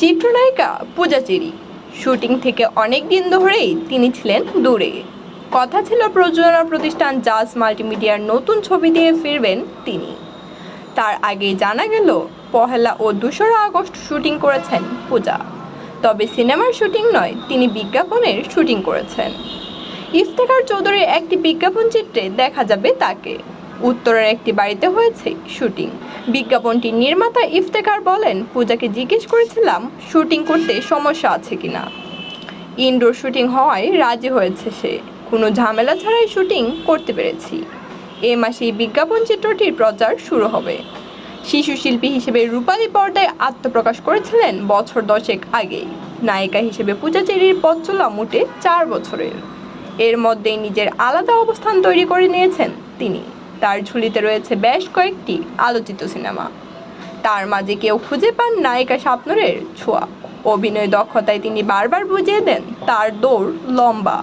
চিত্রনায়িকা পূজা cherry. Shooting থেকে অনেক দিন ধরেই তিনি ছিলেন দূরে। কথা ছিল প্রযোজনা প্রতিষ্ঠান জাজ মাল্টিমিডিয়ার নতুন ছবি দিয়ে ফিরবেন তিনি। তার আগেই জানা গেল, পহেলা ও দোসরা আগস্ট শুটিং করেছেন পূজা। তবে সিনেমার শুটিং নয়, তিনি বিজ্ঞাপনের শুটিং করেছেন। ইফতেখার চৌধুরীর একটি বিজ্ঞাপন চিত্রে দেখা যাবে তাকে। উত্তরের একটি বাড়িতে হয়েছে শুটিং। বিজ্ঞাপনটির নির্মাতা ইফতেখার বলেন, পূজাকে জিজ্ঞেস করেছিলাম, শুটিং করতে সমস্যা আছে কিনা? ইনডোর শুটিং হওয়ায় রাজি হয়েছে সে। কোনো ঝামেলা ছাড়াই শুটিং করতে পেরেছি। এ মাসে বিজ্ঞাপন চিত্রটির প্রচার শুরু হবে। শিশু শিল্পী হিসেবে রূপালী পর্দায় আত্মপ্রকাশ করেছিলেন বছর দশেক আগেই। নায়িকা হিসেবে পূজা চেরির পথ চলা মোটে চার বছরের। এর মধ্যেই নিজের আলাদা অবস্থান তৈরি করে নিয়েছেন তিনি। তার ঝুলিতে রয়েছে বেশ কয়েকটি আলোচিত সিনেমা। তার মাঝে কেউ খুঁজে পান নায়িকা স্বপ্নরের ছোঁয়া। অভিনয় দক্ষতায় তিনি বারবার বুঝিয়ে দেন তার দৌড় লম্বা।